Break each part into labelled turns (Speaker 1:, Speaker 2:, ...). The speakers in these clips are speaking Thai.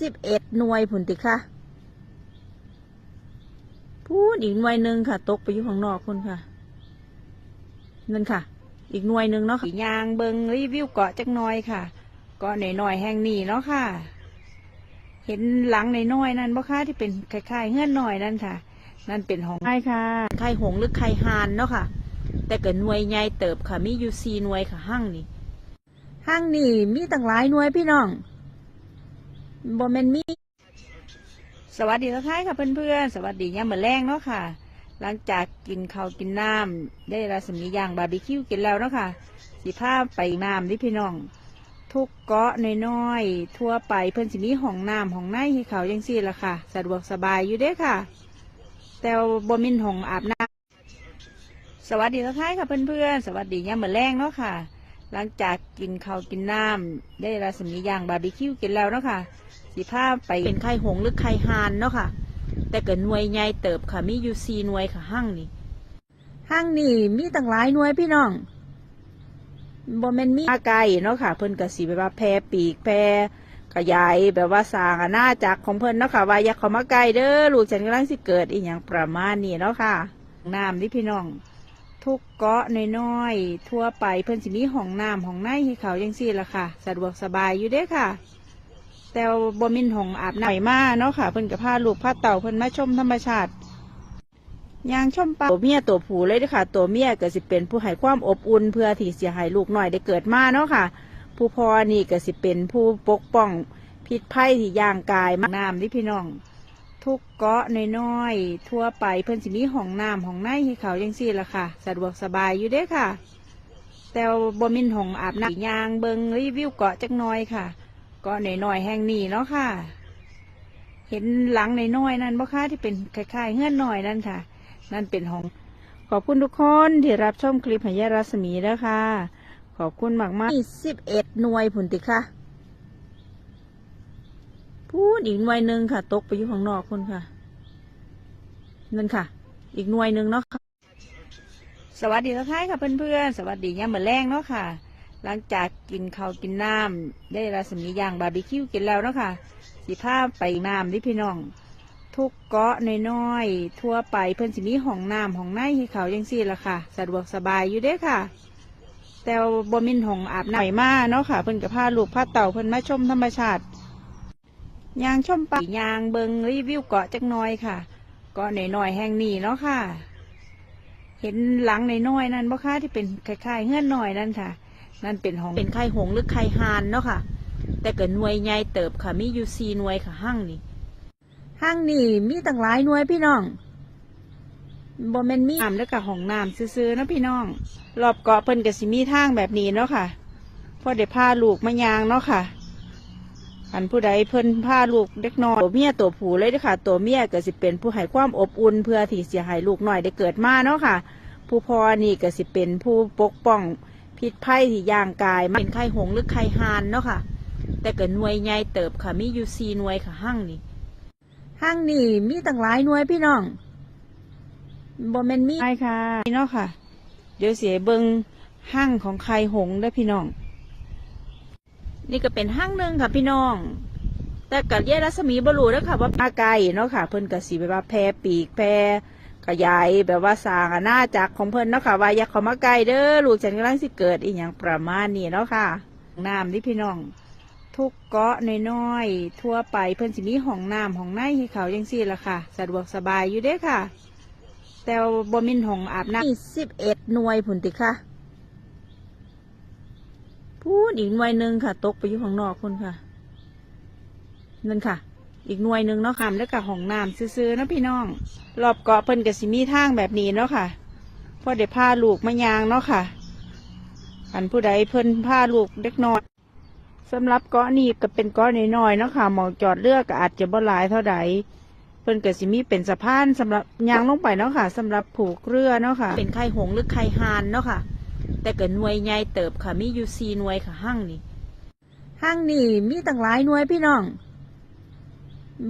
Speaker 1: สิบเอ็ดหน่วยผุนติค่ะ พูดอีกหน่วยหนึ่งค่ะ ตกไปอยู่ข้างนอกคุณค่ะนั่นค่ะ อีกหน่วยหนึ่งเนาะค่ะยางเบิงรีวิวเกาะจักหน่อยค่ะเกาะหน่อยๆแห่งนี้เนาะค่ะ เห็นหลังในน้อยๆนั่นบ่ค่ะที่เป็นคล้ายๆเฮือนหน่อยนั่นค่ะ นั่นเป็นของไข่ค่ะไข่หงส์หรือไข่ฮานเนาะค่ะ แต่เกิดหน่วยใหญ่เติบค่ะมีอยู่สี่หน่วยค่ะห้างนี่ห้างนี่มีตั้งหลายหน่วยพี่น้อง บ่แม่นมี่ สวัสดีทักทายค่ะเพื่อนๆ สวัสดียามมื้อแรงเนาะค่ะ หลังจากกินข้าวกินน้ำได้รัศมีย่างบาร์บีคิวกินแล้วเนาะค่ะ สิพาไปน้ำนี่พี่น้อง ทุกเกาะน้อยๆ ทั่วไปเพิ่อนสิมีห้องน้ำห้องในให้เขาจังซี่ละค่ะ สะดวกสบายอยู่เด้ค่ะ แต่บ่มินห้องอาบน้ำสวัสดีทักทายค่ะเพื่อนๆ สวัสดียามมื้อแรงเนาะค่ะ หลังจากกินข้าวกินน้ำได้รัศมีย่างบาร์บีคิวกินแล้วเนาะค่ะสิพาไปเป็นไข่หงหรือไข่ฮานเนาะค่ะ แต่เกิดหน่วยใหญ่เติบค่ะ มีอยู่สี่หน่วยค่ะห้างนี่ห้างนี่มีตั้งหลายหน่วยพี่น้องบ่แม่นมีมาไกลเนาะค่ะ เพิ่นก็สิแบบว่าแพรปีกแพรขยายแบบว่าสร้างอาณาจักของเพิ่นเนาะค่ะว่าอยาเข้ามาใกล้เด้อลูกฉันกำลังสิเกิดอีหยังประมาณนี้เนาะค่ะน้ำนี่พี่น้อง ทุกเกาะน้อยๆทั่วไปเพิ่นสิมีห้องน้ำห้องในให้เขาจังซี่ละค่ะ สะดวกสบายอยู่เด้ค่ะ แต่บ่มินห้องอาบน้ำมาเนาะค่ะ เพิ่นก็พาลูกพาเต่าเพิ่นมาชมธรรมชาติยางชมปลาตัวเมียตัวผู้เลยเด้ค่ะ ตัวเมียก็สิเป็นผู้ให้ความอบอุ่นเพื่อที่เสิให้ลูกหน้อยได้เกิดมาเนาะค่ะ ผู้พ่อนี่ก็สิเป็นผู้ปกป้องพิษภัยที่ย่างกายมาน้ำนี่พี่น้อง ทุกเกาะน้อยๆทั่วไปเพิ่นสิมีห้องน้ำห้องในให้เขาจังซี่ละค่ะ สะดวกสบายอยู่เด้ค่ะ แต่บ่มินห้องอาบน้ำยางเบิงรีวิวเกาะจักน่อยค่ะ เกาะน่อยๆแห่งนี้เนาะค่ะ เห็นหลังน้อยๆนั่นบ่ค่ะที่เป็นคล้ายๆเฮือนน่อยนั่นค่ะ นั่นเป็นห้องขอบคุณทุกคนที่รับชมคลิปพยารัศมีนะคะขอบคุณมากมากสิบเอ็ดหน่วยผุนติค่ะ พูดอีกหน่วยหนึ่งค่ะ ตกไปอยู่ข้างนอกคุณค่ะนั่นค่ะ อีกหน่วยหนึ่งเนาะค่ะ สวัสดีทักทายค่ะเพื่อนๆ สวัสดียามมื้อแรงเนาะค่ะ หลังจากกินข้าวกินน้ำได้รัศมีย่างบาร์บีคิวกินแล้วเนาะค่ะ สิพาไปน้ำนี่พี่น้อง ทุกเกาะน้อยๆทั่วไปเพิ่นสิมีห้องน้ำห้องในให้เขาจังซี่ละค่ะ สะดวกสบายอยู่เด้อค่ะ แต่บ่มินห้องอาบน้ำมาเนาะค่ะ เพิ่นก็พาลูกพาเต่าเพิ่นมาชมธรรมชาติ ยางช่อมปลายางเบิงรีวิวเกาะจักหน่อยค่ะ เกาะหน่อยๆแห่งนี้เนาะค่ะ เห็นหลังในน้อยๆนั่นบ่ค่ะที่เป็นคล้ายๆเฮือนหน่อยนั่นค่ะ นั่นเป็นห้องเป็นไข่หงหรือไข่ฮานเนาะค่ะ แต่เกิดหน่วยใหญ่เติบค่ะมีอยู่สี่หน่วยค่ะห้างนี่ห้างนี่มีตั้งหลายหน่วยพี่น้องบ่แม่นมีน้ำแล้วก็ห้องน้ำซื่อๆนะพี่น้อง รอบเกาะเพิ่นก็สิมีทางแบบนี้เนาะค่ะพอได้พาลูกมายางเนาะค่ะ อันผู้ใดเพิ่นพาลูกเด็กน้อยตัวเมียตัวผู้เลยเด้อค่ะ ตัวเมียก็สิเป็นผู้ให้ความอบอุ่นเพื่อที่จะให้ลูกน้อยได้เกิดมาเนาะค่ะ ผู้พ่อนี่ก็สิเป็นผู้ปกป้องพิษภัยที่ย่างกายมาเป็นไข่หงส์หรือไข่ฮานเนาะค่ะ แต่เกิดหน่วยใหญ่เติบค่ะมีอยู่สี่หน่วยค่ะห้างนี่ห้างนี่มีตั้งหลายหน่วยพี่น้องบ่แม่นมีใช่ค่ะเนาะค่ะ เดี๋ยวเสียเบิงห้างของไข่หงส์เด้อพี่น้อง นี่ก็เป็นห้างหนึ่งค่ะพี่น้อง แต่กับแยกรัศมีบรูแล้วค่ะ ว่ามาไกลเนาะค่ะ เพิ่นก็สีแบบว่าแพร่ปีกแพร่ขยายแบบว่าสร้างอาณาจักของเพิ่นเนาะค่ะ ว่าอย่าเข้ามาใกล้เด้อลูกฉันกำลังสิเกิดอีหยังประมาณนี้เนาะค่ะน้ำนี่พี่น้อง ทุกเกาะน้อยๆทั่วไปเพิ่นสิมีห้องน้ำห้องในให้เขาจังซี่ละค่ะ สะดวกสบายอยู่เด้อค่ะ แต่บ่มินห้องอาบน้ำสิบเอ็ดหน่วยผุนติค่ะ พูดอีกหน่วยหนึ่งค่ะ ตกไปอยู่ข้างนอกคุณค่ะนั่นค่ะ อีกหน่วยหนึ่งเนาะค่ะแล้วก็ห้องน้ำซื่อๆเนาะพี่น้อง รอบเกาะเพิ่นก็สิมีทางแบบนี้เนาะค่ะพอได้พาลูกมายางเนาะค่ะ อันผู้ใดเพิ่นพาลูกเด็กน้อยสำหรับเกาะนี้ก็เป็นเกาะน้อยๆเนาะค่ะหมองจอดเรือก็อาจจะบ่หลายเท่าใดเพิ่นก็สิมีเป็นสะพานสำหรับยางลงไปเนาะค่ะสำหรับผูกเรือเนาะค่ะ เป็นไข่หงส์หรือไข่ฮานเนาะค่ะ แต่เกิดหน่วยใหญ่เติบค่ะมีอยู่สี่หน่วยค่ะห้างนี่ห้างนี่มีตั้งหลายหน่วยพี่น้อง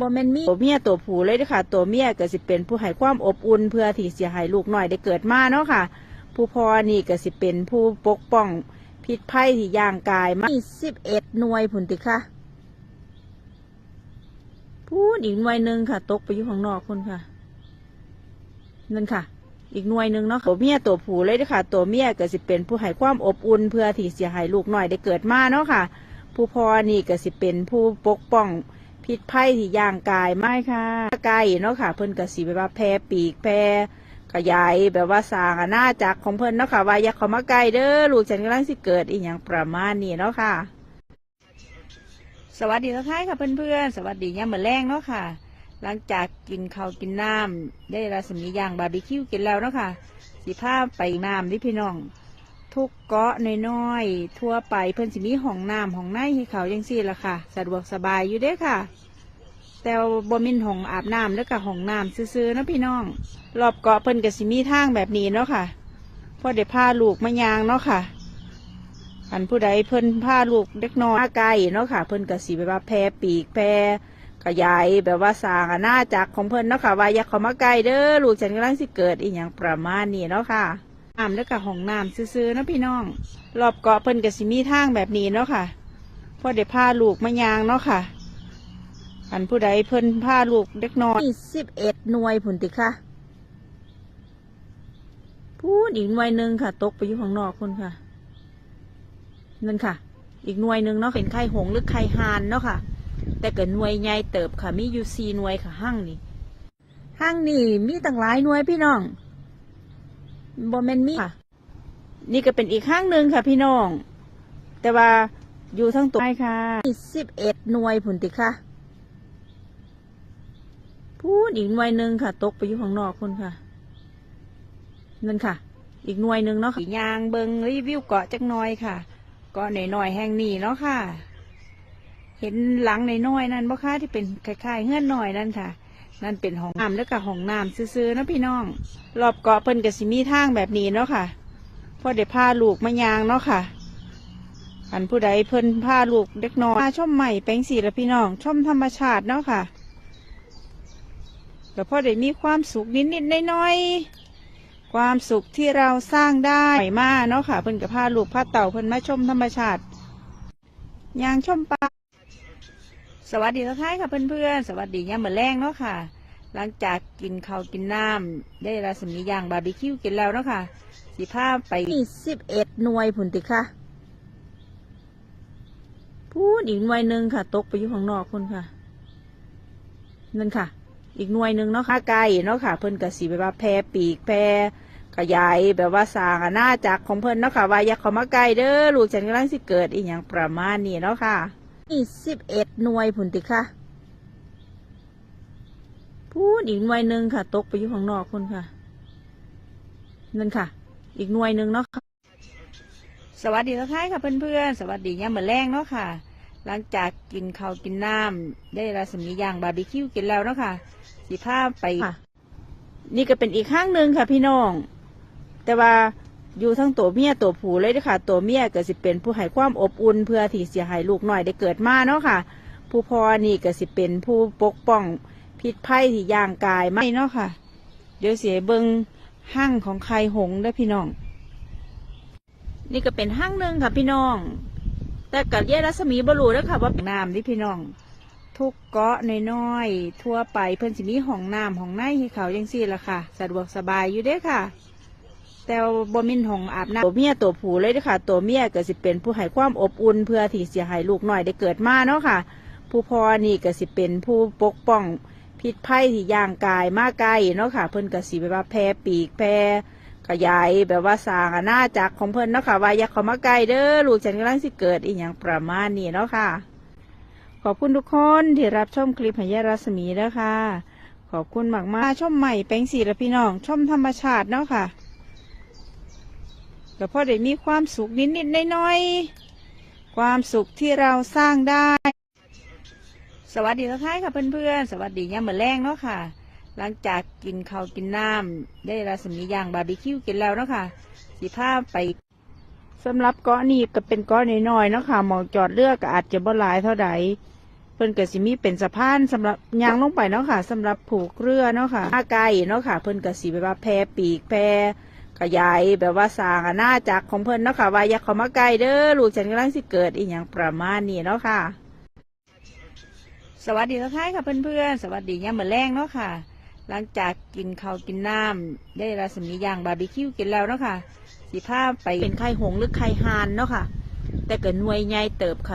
Speaker 1: บ่แม่นมีตัวเมียตัวผู้เลยด้อค่ะตัวเมียก็สิเป็นผู้ให้ความอบอุ่นเพื่อที่จะให้ลูกหน้อยได้เกิดมาเนาะค่ะ ผู้พ่อนี่ก็สิเป็นผู้ปกป้องพิษภัยที่ย่างกายมาสิบเอ็ดหน่วยผุนติค่ะ
Speaker 2: นอีกหน่วยหนึ่งค่ะ ตกไปอยู่ข้างนอกคนค่ะนั่นค่ะ อีกหน่วยหนึ่งเนาะตัวเมียตัวผู้เลยด้ค่ะตัวเมียก็สิเป็นผู้ให้ความอบอุ่นเพื่อที่จะให้ลูกหน่อยได้เกิดมาเนาะค่ะ ผู้พ่อนี่ก็สิเป็นผู้ปกป้องพิษภัยที่ย่างกายไม่ค่ะไก่เนาะค่ะ เพิ่นก็สิแบบว่าแพร่ปีกแพร่ขยายแบบว่าสร้างอาณาจักรของเพิ่นเนาะค่ะว่าอย่าเข้ามาใกล้เด้อลูกฉันกำลังสิเกิดอีหยังประมาณนี้เนาะค่ะ สวัสดีทุกท่านค่ะเพื่อนๆสวัสดียามมื้อแรงเนาะค่ะ หลังจากกินข้าวกินน้ำได้รัศมีย่างบาร์บีคิวกินแล้วเนาะค่ะสิพาไปน้ำดิพี่น้อง ทุกเกาะน้อยๆทั่วไปเพื่อนสิมีห้องน้ำห้องในให้เขาจังซี่ละค่ะ สะดวกสบายอยู่เด้ค่ะ แต่บ่มินห้องอาบน้ำแล้วก็ห้องน้ำซื่อๆนะพี่น้อง รอบเกาะเพิ่นก็สิมีทางแบบนี้เนาะค่ะพอได้พาลูกมายางเนาะค่ะอันผู้ใดเพิ่นพาลูกเด็กน้อยมาไกลเนาะค่ะ เพิ่นก็สิแบบแพรปีกแพร ขยายแบบว่าสร้างอาณาจักรของเพิ่นเนาะค่ะว่าอย่าเข้ามาใกล้เด้อลูกฉันกำลังสิเกิดอีหยังประมาณนี้เนาะค่ะน้ำแล้วก็ห้องน้ำซื่อๆเนาะพี่น้อง รอบเกาะเพิ่นก็สิมีทางแบบนี้เนาะค่ะพอได้พาลูกมายางเนาะค่ะอันผู้ใดเพิ่นพาลูกเด็กน้อยสิบเอ็ดหน่วยผุนติค่ะพูดอีกหน่วยหนึ่งค่ะ ตกไปอยู่ข้างนอกคนค่ะนั่นค่ะ อีกหน่วยหนึ่งเนาะเป็นไข่หงหรือไข่หานเนาะค่ะ แต่เกิดหน่วยใหญ่เติบค่ะมีอยู่สี่หน่วยค่ะห้างนี่ห้างนี่มีตั้งหลายหน่วยพี่น้องบอมเมนมีค่ะ นี่ก็เป็นอีกห้างหนึ่งค่ะ พี่น้อง แต่ว่าอยู่ทั้งตัวใช่ค่ะสิบเอ็ดหน่วยผุนติค่ะพูดอีกหน่วยหนึ่งค่ะ ตกไปอยู่ข้างนอกคนค่ะนั่นค่ะ อีกหน่วยหนึ่งเนาะค่ะยางเบิงรีวิวเกาะจักน่อยค่ะเกาะหน่อยๆแห่งนี้เนาะค่ะ เห็นหลังในน้อยนั่นบ่ค่ะที่เป็นคล้ายๆเงื่อนหน่อยนั่นค่ะ นั่นเป็นห้องน้ำแล้วก็ห้องน้ำซื่อๆเนาะพี่น้อง รอบเกาะเพิ่นก็สิมีทางแบบนี้เนาะค่ะพอได้พาลูกมายางเนาะค่ะอันผู้ใดเพิ่นพาลูกเด็กน้อยมาชมใหม่แปลงสีละพี่น้องชมธรรมชาติเนาะค่ะก็พอได้มีความสุขนิดๆน้อยๆความสุขที่เราสร้างได้ใหม่มาเนาะค่ะ เพิ่นกับพาลูกพาเต่าเพิ่นมาชมธรรมชาติยางชมปลา สวัสดีทุกท่านค่ะเพื่อนๆ สวัสดียามมื้อแรงเนาะค่ะ หลังจากกินข้าวกินน้ำได้รัศมีย่างบาร์บีคิวกินแล้วเนาะค่ะ สิพาไปสิบเอ็ดหน่วยผุนติค่ะ พูดอีกหน่วยหนึ่งค่ะ ตกไปอยู่ข้างนอกคนค่ะ นั่นค่ะ อีกหน่วยหนึ่งเนาะค่ะไก่เนาะค่ะ เพิ่นก็สิแบบว่าแพร่ปีกแพร่ขยายแบบว่าสร้างอาณาจักรของเพิ่นเนาะค่ะว่าอย่าเข้ามาใกล้เด้อลูกฉันกำลังสิเกิดอีหยังประมาณนี้เนาะค่ะ นี่สิบเอ็ดหน่วยผุนติค่ะ พูดอีกหน่วยหนึ่งค่ะ ตกไปอยู่ข้างนอกคนค่ะ นั่นค่ะ อีกหน่วยหนึ่งเนาะค่ะ สวัสดีทุกท่านค่ะเพื่อนๆ สวัสดียามมื้อแรงเนาะค่ะ หลังจากกินข้าวกินน้ำได้รัศมีย่างบาร์บีคิวกินแล้วเนาะค่ะสิพาไปค่ะนี่ก็เป็นอีกข้างหนึ่งค่ะ พี่น้อง แต่ว่า อยู่ทั้งตัวเมียตัวผู้เลยด้ค่ะ ตัวเมียก็สิเป็นผู้ให้ความอบอุ่นเพื่อที่จะให้ลูกหน่อยได้เกิดมาเนาะค่ะ ผู้พ่อนี่ก็สิเป็นผู้ปกป้องพิษภัยที่ย่างกายไม่เนาะค่ะ เดี๋ยวเสียเบิงห้างของใครหงส์เด้พี่น้อง นี่ก็เป็นห้างหนึ่งค่ะพี่น้อง แต่กับเยรัศมีบรูแล้วค่ะ ว่าน้ำนี่พี่น้อง ทุกเกาะน้อยๆทั่วไปเพิ่นสิมีห้องน้ำห้องในให้เขาจังซี่ละค่ะ สะดวกสบายอยู่เด้ค่ะ แต่บ่มินห้องอาบน้ำตัวเมียตัวผู้เลยเด้อค่ะ ตัวเมียก็สิเป็นผู้ให้ความอบอุ่นเพื่อที่จะให้ลูกหน่อยได้เกิดมาเนาะค่ะ ผู้พ่อนี่ก็สิเป็นผู้ปกป้องพิษภัยที่ย่างกายมาไกลเนาะค่ะ เพิ่นก็สิแบบว่าแพร่ปีกแพร่ขยายแบบว่าสร้างอาณาจักรของเพิ่นเนาะค่ะว่าอย่าเข้ามาใกล้เด้อลูกฉันกำลังสิเกิดอีหยังประมาณนี้เนาะค่ะ ขอบคุณทุกคนที่รับชมคลิปพยารัศมีนะคะขอบคุณมากมากๆชมใหม่แปงสีและพี่น้องชมธรรมชาติเนาะค่ะ ก็พอได้มีความสุขนิดๆน้อยๆความสุขที่เราสร้างได้ สวัสดีทุกท่านค่ะเพื่อนๆ สวัสดีเนี่ยามมื้อแรงเนาะค่ะ หลังจากกินข้าวกินน้ำได้รัศมีย่างบาร์บีคิวกินแล้วเนาะค่ะสิพาไปสำหรับเกาะนี้ก็เป็นเกาะน้อยๆเนาะค่ะหมองจอดเรือก็อาจจะบ่หลายเท่าใดเพิ่นก็สิมีเป็นสะพานสำหรับยางลงไปเนาะค่ะสำหรับผูกเรือเนาะค่ะอาไก่เนาะค่ะ เพิ่นก็สิแบบว่าแพรปีกแพร ขยายแบบว่าสร้างอาณาจักของเพิ่นเนาะค่ะว่าอย่าเข้ามาใกล้เด้อลูกฉันกำลังสิเกิดอีหยังประมาณนี้เนาะค่ะ
Speaker 1: สวัสดีทักทายค่ะเพื่อนๆ สวัสดียามมื้อแรงเนาะค่ะ หลังจากกินข้าวกินน้ำได้รัศมีย่างบาร์บีคิวกินแล้วเนาะค่ะ สิพาไปเป็นไข่หงหรือไข่ฮานเนาะค่ะ แต่เก็หน่วยใหญ่เติบค่ะ